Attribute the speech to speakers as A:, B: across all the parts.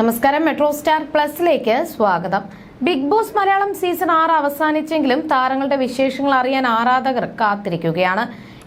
A: നമസ്കാരം. Metro star പ്ലസിലേക്ക് സ്വാഗതം. Big boss Malayalam season ആറ് അവസാനിച്ചെങ്കിലും താരങ്ങളുടെ വിശേഷങ്ങൾ അറിയാൻ ആരാധകർ കാത്തിരിക്കുകയാണ്.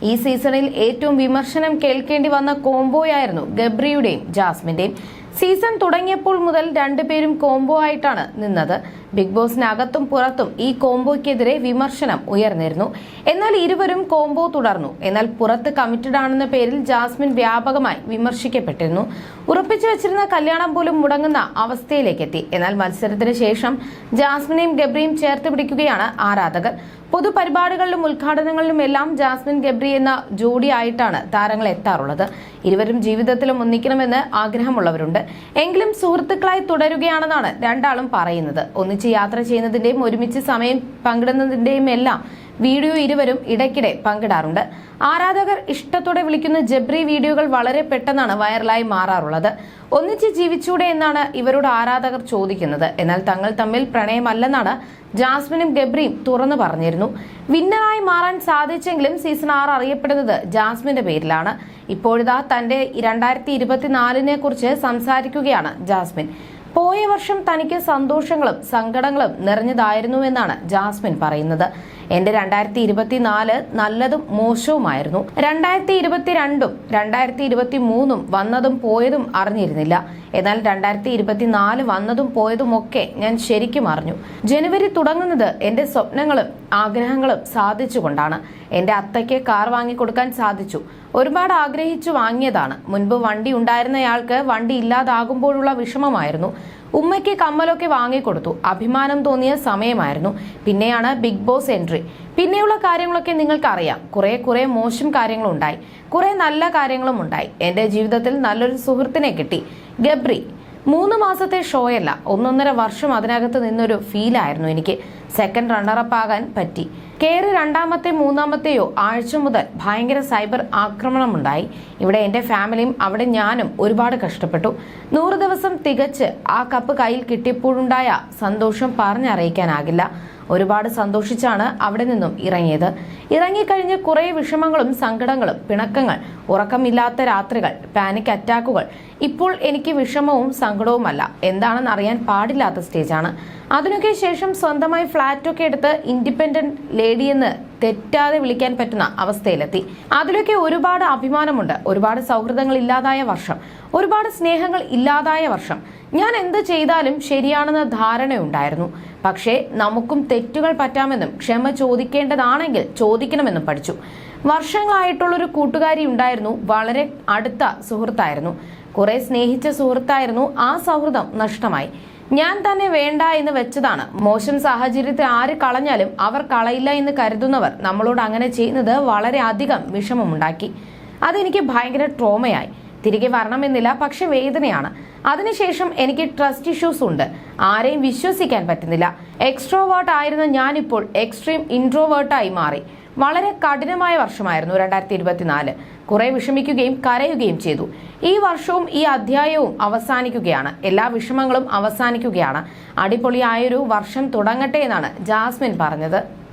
A: ഈ സീസണിൽ ഏറ്റവും വിമർശനം കേൾക്കേണ്ടി വന്ന കോംബോയായിരുന്നു ഗബ്രിയുടെയും ജാസ്മിന്റെയും. സീസൺ തുടങ്ങിയപ്പോൾ മുതൽ രണ്ടുപേരും കോംബോ ആയിട്ടാണ് നിന്നത്. ബിഗ് ബോസിനകത്തും പുറത്തും ഈ കോംബോയ്ക്കെതിരെ വിമർശനം ഉയർന്നിരുന്നു. എന്നാൽ ഇരുവരും കോംബോ തുടർന്നു. എന്നാൽ പുറത്ത് കമ്മിറ്റഡ് ആണെന്ന പേരിൽ ജാസ്മിൻ വ്യാപകമായി വിമർശിക്കപ്പെട്ടിരുന്നു. ഉറപ്പിച്ചു വെച്ചിരുന്ന കല്യാണം പോലും മുടങ്ങുന്ന അവസ്ഥയിലേക്കെത്തി. എന്നാൽ മത്സരത്തിന് ശേഷം ജാസ്മിനെയും ഗബ്രിയും ചേർത്ത് പിടിക്കുകയാണ് ആരാധകർ. പൊതുപരിപാടികളിലും ഉദ്ഘാടനങ്ങളിലും എല്ലാം ജാസ്മിൻ ഗബ്രി എന്ന ജോഡിയായിട്ടാണ് താരങ്ങൾ എത്താറുള്ളത്. ഇരുവരും ജീവിതത്തിലും ഒന്നിക്കണമെന്ന് ആഗ്രഹമുള്ളവരുണ്ട്. എങ്കിലും സുഹൃത്തുക്കളായി തുടരുകയാണെന്നാണ് രണ്ടാളും പറയുന്നത്. ഒന്നിച്ച് യാത്ര ചെയ്യുന്നതിന്റെയും ഒരുമിച്ച് സമയം പങ്കിടുന്നതിന്റെയും എല്ലാം വീഡിയോ ഇരുവരും ഇടയ്ക്കിടെ പങ്കിടാറുണ്ട്. ആരാധകർ ഇഷ്ടത്തോടെ വിളിക്കുന്ന ജബ്രി വീഡിയോകൾ വളരെ പെട്ടെന്നാണ് വൈറലായി മാറാറുള്ളത്. ഒന്നിച്ച് ജീവിച്ചൂടെ എന്നാണ് ഇവരുടെ ആരാധകർ ചോദിക്കുന്നത്. എന്നാൽ തങ്ങൾ തമ്മിൽ പ്രണയമല്ലെന്നാണ് ജാസ്മിനും ഗബ്രിയും തുറന്നു പറഞ്ഞിരുന്നു. വിന്നറായി മാറാൻ സാധിച്ചെങ്കിലും സീസൺ ആറ് അറിയപ്പെടുന്നത് ജാസ്മിന്റെ പേരിലാണ്. ഇപ്പോഴിതാ തന്റെ രണ്ടായിരത്തി ഇരുപത്തിനാലിനെ കുറിച്ച് സംസാരിക്കുകയാണ് ജാസ്മിൻ. പോയ വർഷം തനിക്ക് സന്തോഷങ്ങളും സങ്കടങ്ങളും നിറഞ്ഞതായിരുന്നുവെന്നാണ് ജാസ്മിൻ പറയുന്നത്. എന്റെ രണ്ടായിരത്തി ഇരുപത്തിനാല് നല്ലതും മോശവുമായിരുന്നു. രണ്ടായിരത്തി ഇരുപത്തിരണ്ടും രണ്ടായിരത്തി ഇരുപത്തി മൂന്നും വന്നതും പോയതും അറിഞ്ഞിരുന്നില്ല. എന്നാൽ രണ്ടായിരത്തി ഇരുപത്തിനാല് വന്നതും പോയതും ഒക്കെ ഞാൻ ശരിക്കും അറിഞ്ഞു. ജനുവരി തുടങ്ങുന്നത് എന്റെ സ്വപ്നങ്ങളും ആഗ്രഹങ്ങളും സാധിച്ചുകൊണ്ടാണ്. എന്റെ അത്തയ്ക്ക് കാർ വാങ്ങിക്കൊടുക്കാൻ സാധിച്ചു. ഒരുപാട് ആഗ്രഹിച്ചു വാങ്ങിയതാണ്. മുൻപ് വണ്ടി ഉണ്ടായിരുന്നയാൾക്ക് വണ്ടി ഇല്ലാതാകുമ്പോഴുള്ള വിഷമമായിരുന്നു. ഉമ്മയ്ക്ക് കമ്മലൊക്കെ വാങ്ങിക്കൊടുത്തു. അഭിമാനം തോന്നിയ സമയമായിരുന്നു. പിന്നെയാണ് ബിഗ് ബോസ് എൻട്രി. പിന്നെയുള്ള കാര്യങ്ങളൊക്കെ നിങ്ങൾക്ക് അറിയാം കുറെ കുറെ മോശം കാര്യങ്ങളുണ്ടായി. കുറെ നല്ല കാര്യങ്ങളും ഉണ്ടായി എന്റെ ജീവിതത്തിൽ നല്ലൊരു സുഹൃത്തിനെ കിട്ടി. ഗബ്രി മൂന്ന് മാസത്തെ ഷോയല്ല. ഒന്നൊന്നര വർഷം അതിനകത്ത് നിന്നൊരു ഫീലായിരുന്നു എനിക്ക്. സെക്കൻഡ് റണ്ണറപ്പ് ആകാൻ പറ്റി. കേറി രണ്ടാമത്തെ മൂന്നാമത്തെയോ ആഴ്ച മുതൽ ഭയങ്കര സൈബർ ആക്രമണമുണ്ടായി. ഇവിടെ എന്റെ ഫാമിലിയും അവിടെ ഞാനും ഒരുപാട് കഷ്ടപ്പെട്ടു. നൂറ് ദിവസം തികച്ച് ആ കപ്പ് കയ്യിൽ കിട്ടിയപ്പോഴുണ്ടായ സന്തോഷം പറഞ്ഞറിയിക്കാനാകില്ല. ഒരുപാട് സന്തോഷിച്ചാണ് അവിടെ നിന്നും ഇറങ്ങിയത്. ഇറങ്ങിക്കഴിഞ്ഞ് കുറേ വിഷമങ്ങളും സങ്കടങ്ങളും പിണക്കങ്ങൾ ഉറക്കമില്ലാത്ത രാത്രികൾ പാനിക് അറ്റാക്കുകൾ ഇപ്പോൾ എനിക്ക് വിഷമവും സങ്കടവുമല്ല. എന്താണെന്ന് അറിയാൻ പാടില്ലാത്ത സ്റ്റേജാണ് അതിനൊക്കെ ശേഷം സ്വന്തമായി ഫ്ളാറ്റൊക്കെ എടുത്ത് ഇൻഡിപെൻഡന്റ് ലേഡി എന്ന് തെറ്റാതെ വിളിക്കാൻ പറ്റുന്ന അവസ്ഥയിലെത്തി. അതിലൊക്കെ ഒരുപാട് അഭിമാനമുണ്ട്. ഒരുപാട് സൗഹൃദങ്ങൾ ഇല്ലാതായ വർഷം. ഒരുപാട് സ്നേഹങ്ങൾ ഇല്ലാതായ വർഷം. ഞാൻ എന്ത് ചെയ്താലും ശരിയാണെന്ന ധാരണയുണ്ടായിരുന്നു. പക്ഷേ നമുക്കും തെറ്റുകൾ പറ്റാമെന്നും ക്ഷമ ചോദിക്കേണ്ടതാണെങ്കിൽ ചോദിക്കണമെന്നും പഠിച്ചു. വർഷങ്ങളായിട്ടുള്ളൊരു കൂട്ടുകാരി ഉണ്ടായിരുന്നു. വളരെ അടുത്ത സുഹൃത്തായിരുന്നു. കുറെ സ്നേഹിച്ച സുഹൃത്തായിരുന്നു. ആ സൗഹൃദം നഷ്ടമായി. ഞാൻ തന്നെ വേണ്ട എന്ന് വെച്ചതാണ്. മോശം സാഹചര്യത്തെ ആര് കളഞ്ഞാലും അവർ കളയില്ല എന്ന് കരുതുന്നവർ നമ്മളോട് അങ്ങനെ ചെയ്യുന്നത് വളരെ അധികം വിഷമമുണ്ടാക്കി. അതെനിക്ക് ഭയങ്കര ട്രോമയായി. തിരികെ വരണമെന്നില്ല പക്ഷെ വേദനയാണ്. അതിനുശേഷം എനിക്ക് ട്രസ്റ്റ് ഇഷ്യൂസ് ഉണ്ട്. ആരെയും വിശ്വസിക്കാൻ പറ്റുന്നില്ല. എക്സ്ട്രോവേർട്ട് ആയിരുന്ന ഞാനിപ്പോൾ എക്സ്ട്രീം ഇൻട്രോവേർട്ടായി മാറി. വളരെ കഠിനമായ വർഷമായിരുന്നു രണ്ടായിരത്തി ഇരുപത്തിനാല് കുറെ വിഷമിക്കുകയും കരയുകയും ചെയ്തു. ഈ വർഷവും ഈ അധ്യായവും അവസാനിക്കുകയാണ്. എല്ലാ വിഷമങ്ങളും അവസാനിക്കുകയാണ്. അടിപൊളിയായൊരു വർഷം തുടങ്ങട്ടെ എന്നാണ് ജാസ്മിൻ പറഞ്ഞത്.